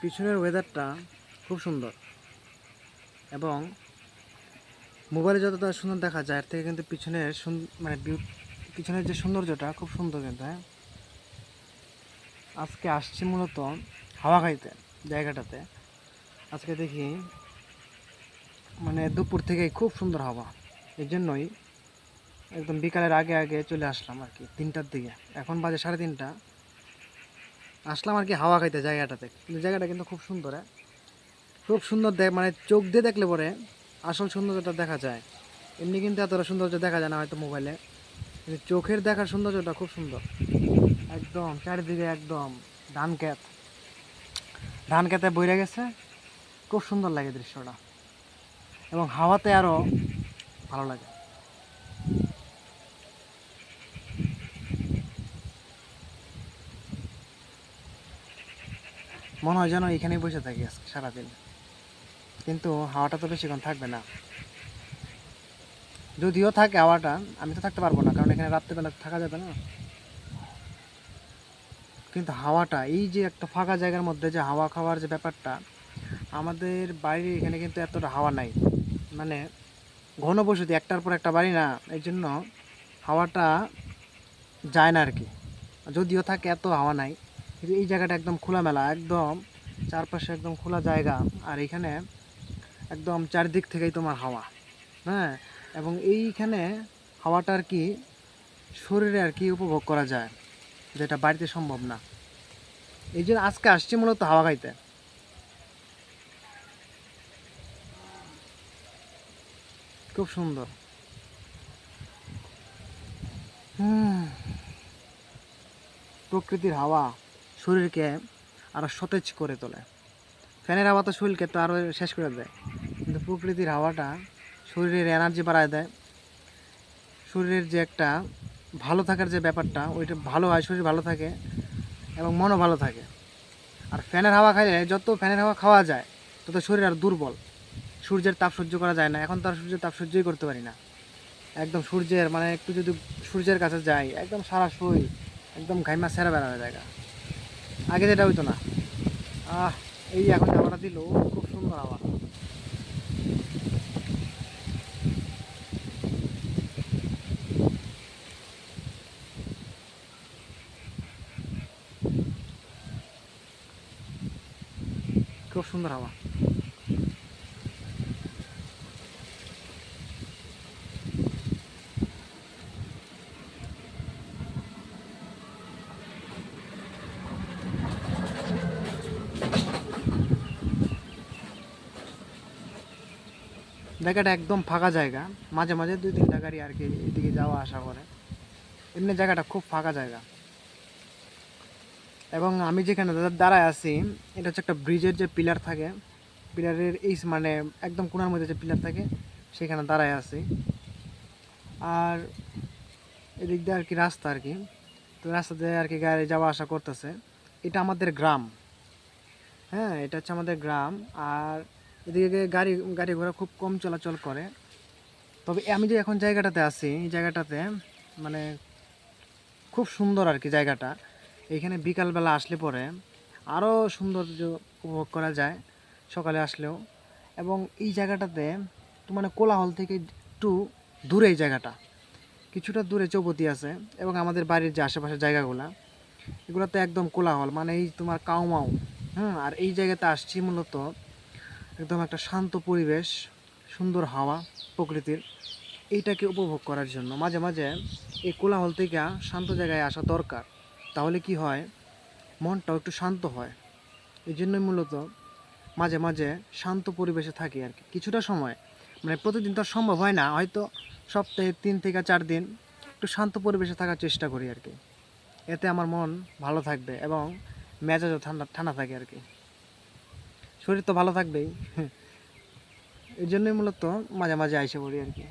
পিছনের ওয়েদারটা খুব সুন্দর। এবং মোবাইলে যতটা সুন্দর দেখা যায়, এর থেকে কিন্তু পিছনের মানে পিছনের যে সৌন্দর্যটা খুব সুন্দর কিন্তু হ্যাঁ? আজকে আসছি মূলত হাওয়া খাইতে জায়গাটাতে। আজকে দেখি মানে দুপুর থেকেই খুব সুন্দর হাওয়া। এই জন্যই একদম বিকালের আগে আগে চলে আসলাম আর কি, তিনটার দিকে। এখন বাজে সাড়ে তিনটা। আসলাম আর কি হাওয়া খাইতে জায়গাটাতে। কিন্তু জায়গাটা কিন্তু খুব সুন্দর হ্যাঁ? খুব সুন্দর দেখ মানে চোখ দিয়ে দেখলে পরে আসল সৌন্দর্যটা দেখা যায়। এমনি কিন্তু এতটা সৌন্দর্য দেখা যায় না হয়তো মোবাইলে। কিন্তু চোখের দেখার সৌন্দর্যটা খুব সুন্দর। একদম, চারিদিকে একদম ধান ক্ষেত। ধান খেতে বইরে গেছে, খুব সুন্দর লাগে দৃশ্যটা। এবং হাওয়াতে আরও ভালো লাগে। মনে হয় যেন এখানেই বসে থাকি আজকে সারাদিন। কিন্তু হাওয়াটা তো বেশিক্ষণ থাকবে না। যদিও থাকে হাওয়াটা, আমি তো থাকতে পারব না, কারণ এখানে রাত্রেবেলা থাকা যাবে না। কিন্তু হাওয়াটা, এই যে একটা ফাঁকা জায়গার মধ্যে যে হাওয়া খাওয়ার যে ব্যাপারটা, আমাদের বাড়ির এখানে কিন্তু এতটা হাওয়া নাই। মানে ঘনবসতি একটার পর একটা বাড়ি না, এই জন্য হাওয়াটা যায় না আর কি। যদিও থাকে এত হাওয়া নাই এই জায়গাটা একদম খোলামেলা, একদম চারপাশে একদম খোলা জায়গা, আর এখানে একদম চারিদিক থেকেই তোমার হাওয়া হ্যাঁ? এবং এইখানে হাওয়াটা আর কি শরীরে আর কি উপভোগ করা যায়, যেটা বাড়িতে সম্ভব না। এই জন্য আজকে আসছি মূলত হাওয়া খাইতে। খুব সুন্দর। প্রকৃতির হাওয়া। শরীরকে আরও সতেজ করে তোলে। ফ্যানের হাওয়া তো শরীরকে তো আরও শেষ করে দেয়, কিন্তু প্রকৃতির হাওয়াটা শরীরের এনার্জি বাড়ায় দেয়। শরীরের যে একটা ভালো থাকার যে ব্যাপারটা, ওইটা ভালো হয়, শরীর ভালো থাকে এবং মনও ভালো থাকে। আর ফ্যানের হাওয়া খাইলে যত ফ্যানের হাওয়া খাওয়া যায়, তত শরীর আর দুর্বল। সূর্যের তাপ সহ্য করা যায় না, এখন তো আর সূর্যের তাপ সহ্যই করতে পারি না। একদম সূর্যের মানে একটু যদি সূর্যের কাছে যাই, একদম সারা শরীর, একদম ঘাইমা সেরা বেড়া হয়ে যায় আগে যেটা হইতো না। আহ, এই এখন আমরা দিল, খুব সুন্দর হাওয়া খুব সুন্দর হাওয়া জায়গাটা একদম ফাঁকা জায়গা। মাঝে মাঝে দুই তিনটা গাড়ি আর কি এদিকে যাওয়া আসা করে। এমনি জায়গাটা খুব ফাঁকা জায়গা। এবং আমি যেখানে দাঁড়ায় আছি, এটা হচ্ছে একটা ব্রিজের যে পিলার থাকে, পিলারের এই মানে একদম কোনার মধ্যে যে পিলার থাকে, সেখানে দাঁড়ায় আছি। আর এদিক দিয়ে আর কি রাস্তা আর কি। তো রাস্তা দিয়ে আর কি গাড়ি যাওয়া আসা করতেছে। এটা আমাদের গ্রাম। হ্যাঁ এটা হচ্ছে আমাদের গ্রাম। আর এদিকে গাড়ি গাড়ি ঘোড়া খুব কম চলাচল করে। তবে আমি যে এখন জায়গাটাতে আছি, এই জায়গাটাতে মানে খুব সুন্দর আর কি জায়গাটা। এখানে বিকালবেলা আসলে পরে আরও সৌন্দর্য উপভোগ করা যায় সকালে আসলেও। এবং এই জায়গাটাতে মানে কোলাহল থেকে একটু দূরে এই জায়গাটা। কিছুটা দূরে চৌপতি আছে এবং আমাদের বাড়ির যে আশেপাশের জায়গাগুলা, এগুলোতে একদম কোলাহল। মানে এই তোমার কাউমাউ, হুম, আর এই জায়গাতে আসছি মূলত একদম একটা শান্ত পরিবেশ, সুন্দর হাওয়া প্রকৃতির। এইটাকে উপভোগ করার জন্য মাঝে মাঝে এই কোলাহল থেকে শান্ত জায়গায় আসা দরকার। তাহলে কি হয়? মনটাও একটু শান্ত হয়। এই জন্যই মূলত মাঝে মাঝে শান্ত পরিবেশে থাকি আর কি। কিছুটা সময় মানে প্রতিদিন তো সম্ভব হয় না। হয়তো সপ্তাহে তিন থেকে চার দিন একটু শান্ত পরিবেশে থাকার চেষ্টা করি আর কি। এতে আমার মন ভালো থাকবে এবং মেজাজও ঠান্ডা ঠান্ডা থাকে আর কি। শরীর তো ভালো থাকবেই। এই জন্যই মূলত মাঝে মাঝে আইসে পড়ি আর কি।